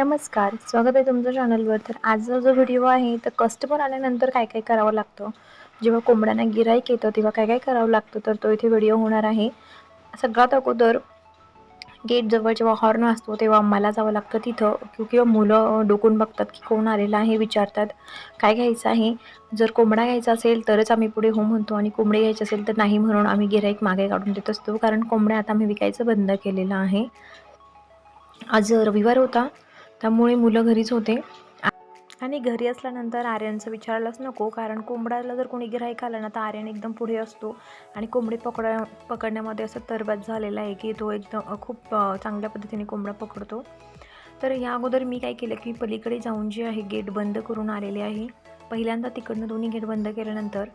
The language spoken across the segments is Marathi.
नमस्कार स्वागत आहे तुमच्या चॅनलवर तर आजचा जो व्हिडिओ आहे तर कस्टमर आल्यानंतर काय काय करावं लागतं? जेव्हा कोंबड्यांना गिराईक येतं तेव्हा काय काय करावं लागतं? तर तो इथे व्हिडिओ होणार आहे. सगळ्यात अगोदर गेट जवळ जेव्हा हॉर्न असतो तेव्हा आम्हाला जावं लागतं तिथं. किंवा किंवा मुलं डोकून बघतात की कोण आलेलं आहे विचारतात काय घ्यायचं आहे? जर कोंबडा घ्यायचा असेल तरच आम्ही पुढे हो म्हणतो. आणि कोंबडी घ्यायची असेल तर नाही म्हणून आम्ही गिराईक मागे काढून देत असतो. कारण कोंबड्या आता आम्ही विकायचं बंद केलेलं आहे. आज रविवार होता. त्यामुळे मुलं घरीच होते. आणि घरी असल्यानंतर आर्यनचं विचारायलाच नको कारण कोंबड्याला जर कोणी गिराईक आलं ना तर आर्यन एकदम पुढे असतो. आणि कोंबडी पकड पकडण्यामध्ये असं तरबाद झालेला आहे की तो एकदम खूप चांगल्या पद्धतीने कोंबडा पकडतो. तर या अगोदर मी काय केलं की पलीकडे जाऊन जे आहे गेट बंद करून आलेले आहे. पहिल्यांदा तिकडनं दोन्ही गेट बंद केल्यानंतर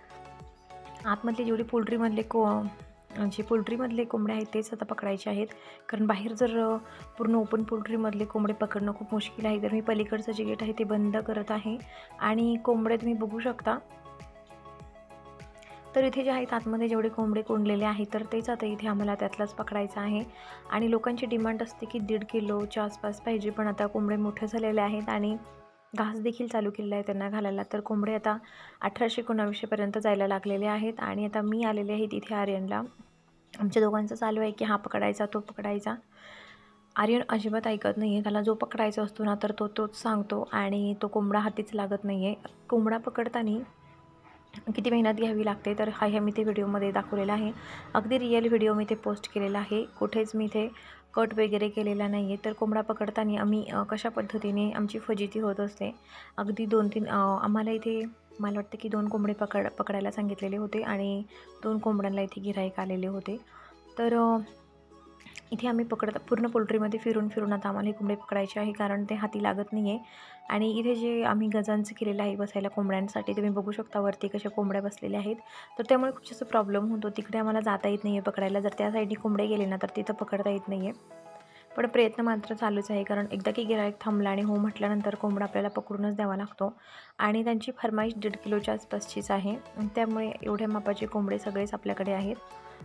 आतमधले जेवढे पोल्ट्रीमधले को जे पोल्ट्रीमधले कोंबडे आहेत तेच आता पकडायचे आहेत. कारण बाहेर जर पूर्ण ओपन पोल्ट्रीमधले कोंबडे पकडणं खूप मुश्किल आहे. तर मी पलीकडचं जे गेट आहे ते बंद करत आहे. आणि कोंबडे तुम्ही बघू शकता. तर इथे जे आहेत आतमध्ये जेवढे कोंबडे कोंडलेले आहेत तर तेच आता इथे आम्हाला त्यातलाच पकडायचं आहे. आणि लोकांची डिमांड असते की दीड किलोच्या आसपास पाहिजे पण आता कोंबडे मोठे झालेले आहेत आणि घास देखील चालू केलेला आहे त्यांना घालायला. तर कोंबडे आता अठराशे एकोणावीसशेपर्यंत जायला लागलेले आहेत. आणि आता मी आलेले आहेत तिथे आर्यनला. आमच्या दोघांचं चालू आहे की हा पकडायचा तो पकडायचा. आर्यन अजिबात ऐकत नाही आहे त्याला जो पकडायचा असतो ना तर तो तोच सांगतो आणि तो कोंबडा हातीच लागत नाही आहे कोंबडा पकडताना किती मेहनत घ्यावी लागते तर हा ह्या मी ते व्हिडिओमध्ये दाखवलेला आहे. अगदी रिअल व्हिडिओ मी ते पोस्ट केलेला आहे. कुठेच मी ते कट वगैरे केलेला नाही आहे तर कोंबडा पकडताना आम्ही कशा पद्धतीने आमची फजिती होत असते? अगदी दोन तीन आम्हाला इथे मला वाटतं की दोन कोंबडे पकड पकडायला सांगितलेले होते आणि दोन कोंबड्यांना इथे गिराईक आलेले होते. तर इथे आम्ही पकडत पूर्ण पोल्ट्रीमध्ये फिरून फिरून आता आम्हाला हे कोंबडे पकडायचे आहे कारण ते हाती लागत नाही आहे. आणि इथे जे आम्ही गजांचं केलेलं आहे बसायला कोंबड्यांसाठी तुम्ही बघू शकता वरती कशा कोंबड्या बसलेल्या आहेत. तर त्यामुळे खूप जास्त प्रॉब्लेम होतो. तिकडे आम्हाला जाता येत नाही आहे पकडायला. जर त्या साईडनी कोंबडे गेले ना तर तिथं पकडता येत नाही आहे. पण प्रयत्न मात्र चालूच आहे. कारण एकदा की गिरायक थांबला आणि हो म्हटल्यानंतर कोंबडा आपल्याला पकडूनच द्यावा लागतो. आणि त्यांची फरमाईश दीड किलोच्या आसपासचीच आहे. त्यामुळे एवढ्या मापाचे कोंबडे सगळेच आपल्याकडे आहेत.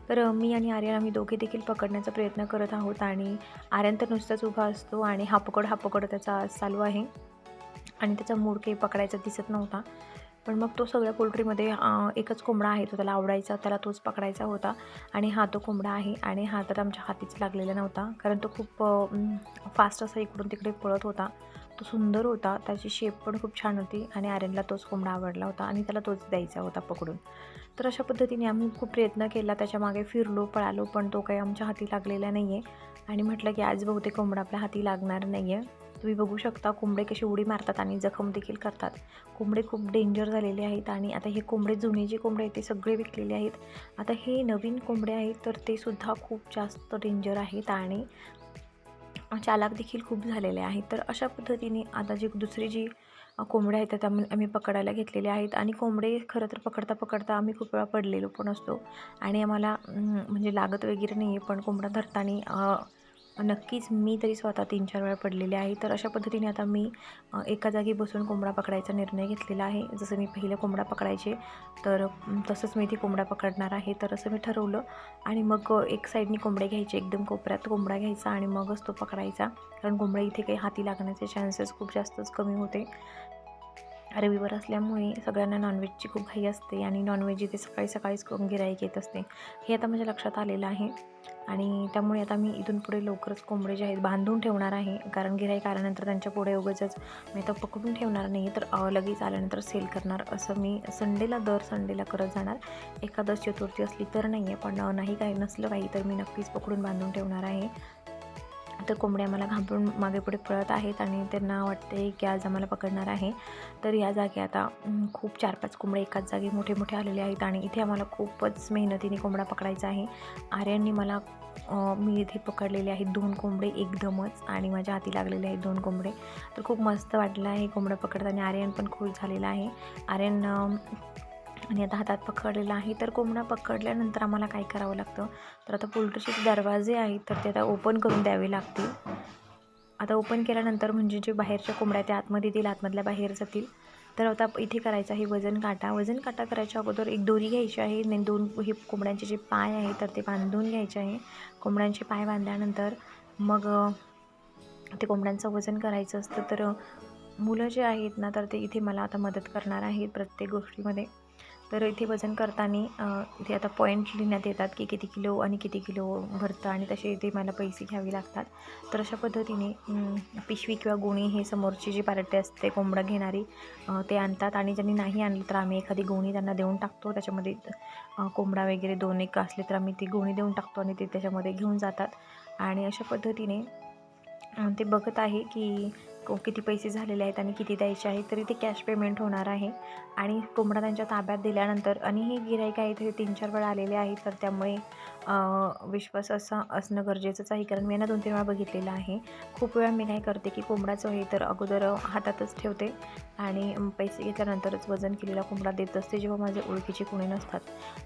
तर मी आणि आर्यन आम्ही दोघे देखील पकडण्याचा प्रयत्न करत आहोत आणि आर्यन तर नुसताच उभा असतो आणि हा पकड हा पकड त्याचा चालू आहे. आणि त्याचा मूड काही पकडायचा दिसत नव्हता. पण मग तो सगळ्या पोल्ट्रीमध्ये एकच कोंबडा आहे तो त्याला आवडायचा त्याला तोच पकडायचा होता आणि हा तो कोंबडा आहे आणि हा तर आमच्या हातीच लागलेला नव्हता कारण तो खूप फास्ट असा इकडून तिकडे पळत होता. तो सुंदर होता त्याची शेप पण खूप छान होती आणि आर्यनला तोच कोंबडा आवडला होता आणि त्याला तोच द्यायचा होता पकडून. तर अशा पद्धतीने आम्ही खूप प्रयत्न केला त्याच्यामागे फिरलो पळालो पण तो काही आमच्या हाती लागलेला नाही आहे आणि म्हटलं की आज बहुतेक कोंबडा आपल्या हाती लागणार नाही आहे तुम्ही बघू शकता कोंबडे कशी उडी मारतात आणि जखम देखील करतात. कोंबडे खूप डेंजर झालेले आहेत आणि आता हे कोंबडे जुने जे कोंबडे आहेत ते सगळे विकलेले आहेत. आता हे नवीन कोंबडे आहेत तर ते सुद्धा खूप जास्त डेंजर आहेत आणि चालाक देखील खूप झालेले आहेत. तर अशा पद्धतीने आता जी दुसरी जी कोंबड्या आहेत त्या आम्ही आम्ही पकडायला घेतलेले आहेत आणि कोंबडे खरं तर पकडता पकडता आम्ही खूप वेळा पडलेलो पण असतो. आणि आम्हाला म्हणजे लागत वगैरे नाही आहे पण कोंबडा धरताना नक्कीच मी तरी स्वतः तीन चार वेळा पडलेले आहे. तर अशा पद्धतीने आता मी एका जागी बसून कोंबडा पकडायचा निर्णय घेतलेला आहे. जसं मी पहिलं कोंबडा पकडायचे तर तसंच मी ती कोंबडा पकडणार आहे. तर असं मी ठरवलं आणि मग एक साईडनी कोंबडे घ्यायचे एकदम कोपऱ्यात कोंबडा घ्यायचा आणि मगच तो पकडायचा. कारण कोंबड्या इथे काही हाती लागण्याचे चान्सेस खूप जास्तच कमी होते. रविवार असल्यामुळे सगळ्यांना नॉनव्हेजची खूप घाई असते आणि नॉनव्हेज इथे सकाळी सकाळीच करून गिराईक येत असते. हे आता माझ्या लक्षात आलेलं आहे. आणि त्यामुळे आता मी इथून पुढे लवकरच कोंबडे जे आहेत बांधून ठेवणार आहे. कारण गिराईक आल्यानंतर त्यांच्या पुढे उगाचच मी आता पकडून ठेवणार नाही तर लगेच आल्यानंतर सेल करणार. असं मी संडेला दर संडेला करत जाणार. एकादश चतुर्थी असली तर नाही आहे पण नाही काही नसलं काही तर मी नक्कीच पकडून बांधून ठेवणार आहे. तर कोंबड्या मला घाबरून मागे पुढे पळत आहेत आणि त्यांना वाटते की आज आम्हाला पकडणार आहे. तर या जागी आता खूप चार पाच कोंबडे एकाच जागी मोठे मोठे आलेले आहेत आणि इथे आम्हाला खूपच मेहनतीने कोंबडा पकडायचा आहे. आर्यांनी मला मी इथे पकडलेले आहेत दोन कोंबडे एकदमच आणि माझ्या हाती लागलेले आहेत दोन कोंबडे. तर खूप मस्त वाटलं आहे कोंबडं पकडताना. आर्यन पण खुश झालेला आहे. आर्यन आणि आता हातात पकडलेला आहे. तर कोंबडा पकडल्यानंतर आम्हाला काय करावं लागतं? तर आता पोल्ट्रीचे दरवाजे आहेत तर ते आता ओपन करून द्यावे लागतील. आता ओपन केल्यानंतर म्हणजे जे बाहेरच्या कोंबड्या त्या आतमध्ये येतील आतमधल्या बाहेर जातील. तर आता इथे करायचं आहे वजन काटा. वजन काटा करायच्या अगोदर एक दोरी घ्यायची आहे आणि दोन हे कोंबड्यांचे जे पाय आहे तर ते बांधून घ्यायचे आहे. कोंबड्यांचे पाय बांधल्यानंतर मग ते कोंबड्यांचं वजन करायचं असतं. तर मुलं जे आहेत ना तर ते इथे मला आता मदत करणार आहेत प्रत्येक गोष्टीमध्ये. तर इथे वजन करताना इथे आता पॉईंट लिहिण्यात येतात की किती किलो आणि किती किलो भरतं आणि तसे इथे मला पैसे घ्यावे लागतात. तर अशा पद्धतीने पिशवी किंवा गोणी हे समोरची जी पार्टी असते कोंबडं घेणारी ते आणतात आणि ज्यांनी नाही आणली तर आम्ही एखादी गोणी त्यांना देऊन टाकतो. त्याच्यामध्ये कोंबडा वगैरे दोन एक असले तर आम्ही ती गोणी देऊन टाकतो आणि ते त्याच्यामध्ये घेऊन जातात. आणि अशा पद्धतीने ते बघत आहे की किती पैसे झालेले आहेत आणि किती द्यायचे आहेत तरी ते कॅश पेमेंट होणार आहे. आणि कोंबडा त्यांच्या ताब्यात दिल्यानंतर आणि हे गिराईक आहे ते तीन चार वेळा आलेले आहेत तर त्यामुळे विश्वास असा असणं गरजेचंच आहे कारण मी यांना दोन तीन वेळा बघितलेलं आहे. खूप वेळा मी काय करते की कोंबडाचं हे तर अगोदर हातातच ठेवते आणि पैसे घेतल्यानंतरच वजन केलेला कोंबडा देत असते जेव्हा माझे ओळखीचे कोणी नसतात.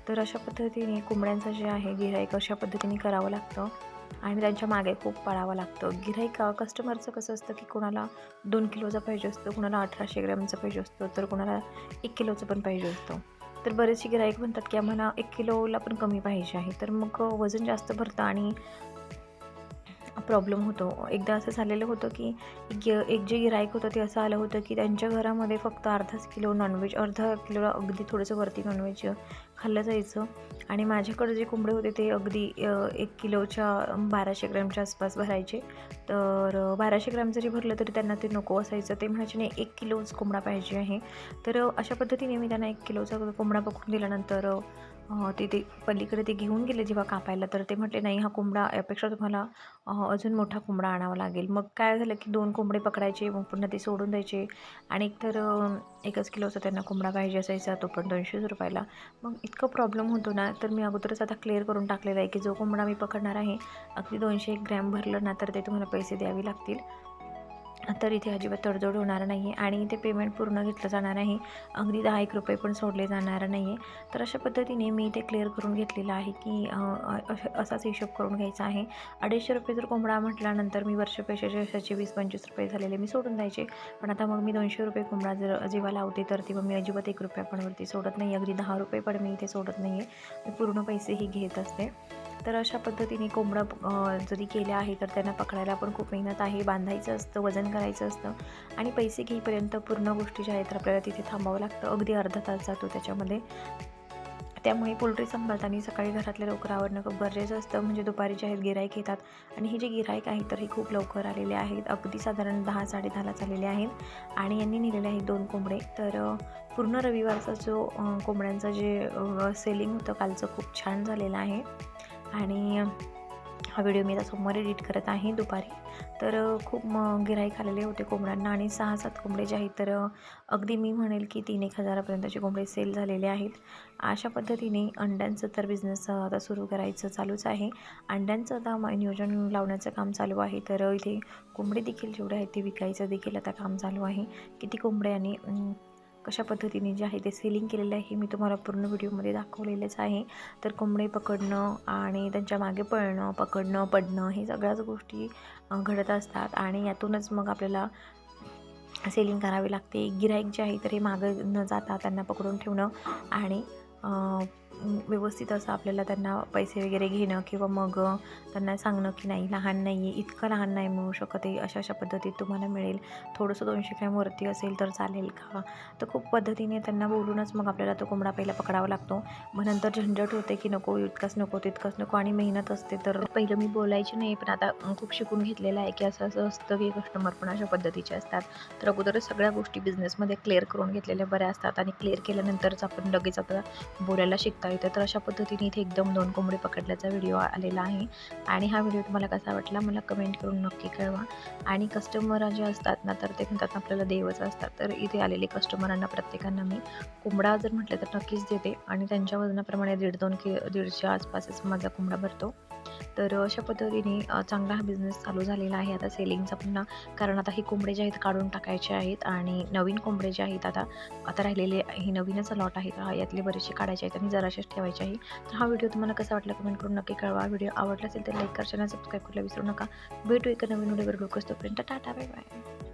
तर अशा पद्धतीने कोंबड्यांचं जे आहे गिराईक अशा पद्धतीने करावं लागतं. आणि त्यांच्या मागे खूप पळावं लागतं. गिऱ्हाईक कस्टमरचं कसं असतं की कोणाला दोन किलोचं पाहिजे असतं कोणाला अठराशे ग्रॅमचं पाहिजे असतं तर कोणाला एक किलोचं पण पाहिजे असतं. तर बरेचसे गिराईक म्हणतात की आम्हाला एक किलोला पण कमी पाहिजे आहे. तर मग वजन जास्त भरतं आणि प्रॉब्लेम होतो. एकदा असं झालेलं होतं की एक जे गिरायक होतं ते असं आलं होतं की त्यांच्या घरामध्ये फक्त अर्धाच किलो नॉनव्हेज अर्धा किलो अगदी थोडंसं वरती नॉनव्हेज खाल्लं जायचं. आणि माझ्याकडे जे कोंबडे होते ते अगदी एक किलोच्या बाराशे ग्रॅमच्या आसपास भरायचे. तर बाराशे ग्रॅम जरी भरलं तरी त्यांना ते नको असायचं. ते म्हणायचे नाही एक किलोच कोंबडा पाहिजे आहे. तर अशा पद्धतीने मी त्यांना एक किलोचा कोंबडा पकडून दिल्यानंतर तिथे पलीकडे ते घेऊन गेले जेव्हा कापायला तर ते म्हटले नाही हा कोंबडा यापेक्षा तुम्हाला अजून मोठा कोंबडा आणावा लागेल. मग काय झालं की दोन कोंबडे पकडायचे मग पुन्हा ते सोडून द्यायचे. आणि एकतर एकच किलोचा त्यांना कोंबडा पाहिजे असायचा तो पण दोनशेच रुपयाला. मग इतकं प्रॉब्लेम होतो ना तर मी अगोदरच आता क्लिअर करून टाकलेला आहे की जो कोंबडा मी पकडणार आहे अगदी दोनशे एक ग्रॅम भरलं ना तर ते तुम्हाला पैसे द्यावे लागतील. तर इथे अजिबात तडजोड होणार नाही आहे आणि इथे पेमेंट पूर्ण घेतलं जाणार आहे. अगदी दहा एक रुपये पण सोडले जाणार नाही आहे तर अशा पद्धतीने मी इथे क्लिअर करून घेतलेलं आहे की असाच हिशोब करून घ्यायचा आहे. अडीचशे रुपये जर कोंबडा म्हटल्यानंतर मी वर्ष पैशाचे वर्षाचे वीस पंचवीस रुपये झालेले मी सोडून द्यायचे. पण आता मग मी दोनशे रुपये कोंबडा जर जेव्हा लावते तर तेव्हा मी अजिबात एक रुपया पण वरती सोडत नाही. अगदी दहा रुपये पण मी इथे सोडत नाही आहे मी पूर्ण पैसेही घेत असते. तर अशा पद्धतीने कोंबडं जरी केल्या आहे तर त्यांना पकडायला पण खूप मेहनत आहे. बांधायचं असतं वजन करायचं असतं आणि पैसे घेईपर्यंत पूर्ण गोष्टी ज्या आहेत तर आपल्याला तिथे थांबावं लागतं. अगदी अर्धा तास जातो त्याच्यामध्ये. त्यामुळे पोल्ट्री सांभाळताना सकाळी घरातल्या लवकर आवडणं खूप गरजेचं असतं. म्हणजे दुपारी जे आहेत गिराईक येतात आणि हे जे गिराईक आहेत तर हे खूप लवकर आलेले आहेत. अगदी साधारण दहा साडेदहालाच आलेले आहेत. आणि यांनी नेलेले आहेत दोन कोंबडे. तर पूर्ण रविवारचा जो कोंबड्यांचं जे सेलिंग होतं कालचं खूप छान झालेलं आहे. आणि हा व्हिडिओ मी आता सोमवारी एडिट करत आहे दुपारी. तर खूप मग गिराईक आलेले होते कोंबड्यांना आणि सहा सात कोंबडे जे आहेत तर अगदी मी म्हणेल की तीन एक हजारापर्यंतचे कोंबडे सेल झालेले आहेत. अशा पद्धतीने अंड्यांचं तर बिझनेस आता सुरू करायचं चालूच आहे. अंड्यांचं आता नियोजन लावण्याचं काम चालू आहे. तर इथे कोंबडे देखील जेवढे आहेत ते विकायचं देखील आता काम चालू आहे. किती कोंबड्यांनी आणि कशा पद्धतीने जे आहे ते सेलिंग केलेलं आहे मी तुम्हाला पूर्ण व्हिडिओमध्ये दाखवलेलेच आहे. तर कोंबडे पकडणं आणि त्यांच्या मागे पळणं पकडणं पडणं हे सगळ्याच गोष्टी घडत असतात. आणि यातूनच मग आपल्याला सेलिंग करावी लागते. गिराईक जे आहे तर हे मागं न जाता त्यांना पकडून ठेवणं आणि व्यवस्थित असं आपल्याला त्यांना पैसे वगैरे घेणं किंवा मग त्यांना सांगणं की नाही लहान नाही आहे इतकं लहान नाही मिळू शकत आहे अशा अशा पद्धतीत तुम्हाला मिळेल. थोडंसं दोनशे ग्रॅमवरती असेल तर चालेल का? तर खूप पद्धतीने त्यांना बोलूनच मग आपल्याला तो कोंबडा पहिला पकडावा लागतो. मग नंतर झंझट होते की नको इतकंच नको तितकंच नको आणि मेहनत असते. तर पहिलं मी बोलायची नाही पण आता खूप शिकून घेतलेलं आहे की असं असं असतं की कस्टमर पण अशा पद्धतीचे असतात. तर अगोदरच सगळ्या गोष्टी बिझनेसमध्ये क्लिअर करून घेतलेल्या बऱ्या असतात आणि क्लिअर केल्यानंतरच आपण लगेच आता बोलायला शिकतो. येतं तर अशा पद्धतीने इथे एकदम दोन कोंबडी पकडल्याचा व्हिडिओ आलेला आहे. आणि हा व्हिडिओ तुम्हाला कसा वाटला मला कमेंट करून नक्की कळवा. आणि कस्टमर जे असतात ना तर ते म्हणतात आपल्याला देवच असतात. तर इथे आलेले कस्टमरांना प्रत्येकांना मी कोंबडा जर म्हटलं तर नक्कीच देते. आणि त्यांच्या वजनाप्रमाणे दीड दोन कि दीडच्या आसपासच माझा कोंबडा भरतो. तर अशा पद्धतीने चांगला हा बिझनेस चालू झालेला आहे. आता सेलिंगचा पुन्हा कारण आता हे कोंबडे जे आहेत काढून टाकायचे आहेत आणि नवीन कोंबडे जे आहेत आता आता राहिलेले हे नवीनच लॉट आहेत. यातले बरेचसे काढायचे आहेत आणि जराशेच ठेवायचे आहे. तर हा व्हिडिओ तुम्हाला कसा वाटला कमेंट करून नक्की कळवा. व्हिडिओ आवडला असेल तर लाईक करा चॅनल सबस्क्राईब करायला विसरू नका. भेटू एका नवीन व्हिडिओवर लोकच तोपर्यंत टाटा बाय बाय